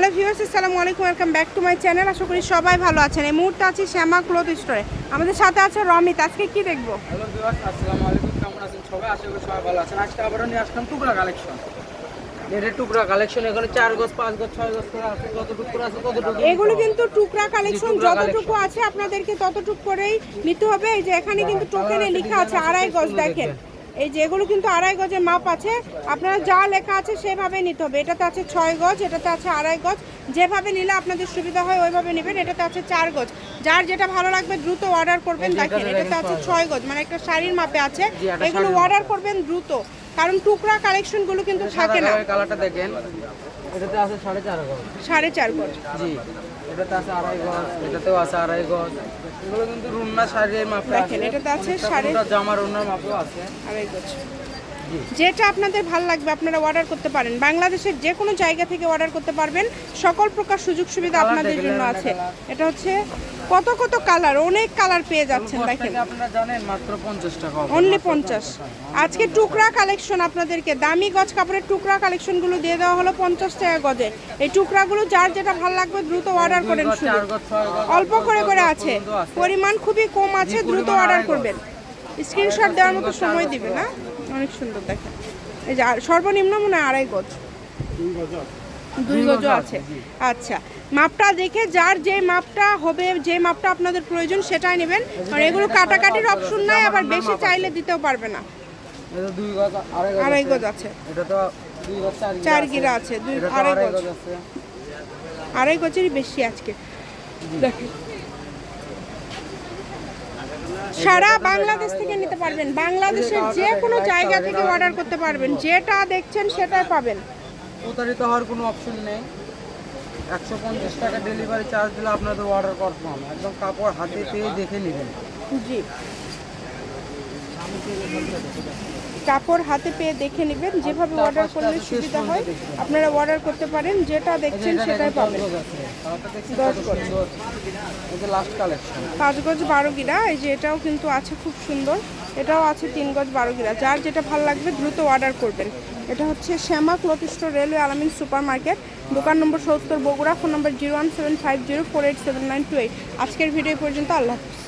Hello viewers আসসালামু আলাইকুম welcome back to my channel আশা করি সবাই ভালো আছেন। এই মুহূর্তে আছি শ্যামা ক্লথ স্টোরে আমাদের সাথে আছে রমিত। আজকে কি দেখব? হ্যালো ভিউয়ার্স আসসালামু আলাইকুম কেমন আছেন সবাই? আশা করি সবাই ভালো আছেন। আজকে আবারও নিয়ে আসলাম টুকরা কালেকশন নেটের টুকরা কালেকশন এখানে চার গজ পাঁচ গজ ছয় গজ করে আছে। করে আছে এগুলো কিন্তু টুকরা কালেকশন যতটুকু আছে আপনাদেরকে ততটুকু করেই নিতে হবে। এই যে এখানে কিন্তু টোকেনে লেখা আছে আড়াই গজ দেখেন। এই যেগুলো কিন্তু আড়াই গজের মাপ আছে। আপনারা যা লেখা আছে সেভাবে নিতে হবে। এটাতে আছে ছয় গজ এটাতে আছে আড়াই গজ। যেভাবে নিলে আপনাদের সুবিধা হয় ওইভাবে নেবেন। এটাতে আছে চার গজ। যার যেটা ভালো লাগবে দ্রুত অর্ডার করবেন দেখেন এটাতে আছে ছয় ছয় গজ। মানে একটা শাড়ির মাপে আছে। এগুলো অর্ডার করবেন দ্রুত। কারণ টুকরা কালেকশনগুলো কিন্তু থাকে না। কালারটা দেখেন। এটাতে আছে সাড়ে চার গজ। সাড়ে চার গজ। জি। এটাতে আছে আড়াই গজ এটাতেও আছে আড়াই গজ। এগুলো কিন্তু রুন্না শাড়ির মাপে দেখেন, এটাতে আছে সাড়ে- রুন্নার মাপেও আছে। আড়াই গজ। যেটা আপনাদের ভালো লাগবে আপনারা অর্ডার করতে পারেন। বাংলাদেশের যে কোনো জায়গা থেকে অর্ডার করতে পারবেন। সকল প্রকার সুযোগ সুবিধা আপনাদের জন্য আছে। এটা হচ্ছে কত কত কালার অনেক কালার পেয়ে যাচ্ছেন দেখেন। আপনারা জানেন মাত্র পঞ্চাশ টাকা অনলি মাত্র পঞ্চাশ আজকে টুকরা কালেকশন আপনাদেরকে দামি গজ কাপড়ের টুকরা কালেকশনগুলো দিয়ে দেওয়া হলো পঞ্চাশ টাকা গজে। এই টুকরাগুলো যার যেটা ভালো লাগবে দ্রুত অর্ডার করেন শুধু অল্প করে করে আছে। পরিমাণ খুবই কম আছে দ্রুত অর্ডার করবেন। স্ক্রিনশট দেওয়ার মতো সময় চার গজ। দিবে না? অনেক সুন্দর দেখেন। এই যে সর্বনিম্ন মনে হয় আড়াই গজ। দুই গজ আছে, আচ্ছা মাপটা দেখে যার যে মাপটা হবে যে মাপটা আপনাদের প্রয়োজন সেটাই নেবেন। কারণ এগুলো কাটাকাটির অপশন নাই আবার বেশি চাইলে দিতেও পারবে না। আড়াই গজ আছে। চার গিরা আছে। দুই- আড়াই। গজ। আড়াই গজেরই বেশি আজকে। দেখেন। সারা বাংলাদেশ থেকে নিতে পারবেন। বাংলাদেশের যে কোনো জায়গা থেকে অর্ডার করতে পারবেন। যেটা দেখছেন সেটাই পাবেন। প্রতারিত হওয়ার কোনো অপশন নেই। একশো পঞ্চাশ টাকা ডেলিভারি চার্জ দিলে আপনাদের অর্ডার কনফার্ম একদম কাপড় হাতে পেয়ে দেখে নেবেন। জি। কাপড় হাতে পেয়ে দেখে নেবেন। যেভাবে অর্ডার করলে সুবিধা হয় আপনারা অর্ডার করতে পারেন। যেটা দেখছেন সেটাই পাবেন। দশ গজ। পাঁচ গজ বারো গিরা এই যে এটাও কিন্তু আছে খুব সুন্দর। এটাও আছে তিন গজ বারো গিরা যার যেটা ভালো লাগবে দ্রুত অর্ডার করবেন। এটা হচ্ছে Shyama cloth store railway Alamin super market দোকান নম্বর সত্তর Bogura, phone number zero one seven five zero four eight seven nine two eight. আজকের ভিডিও পর্যন্ত, আল্লাহ হাফিজ।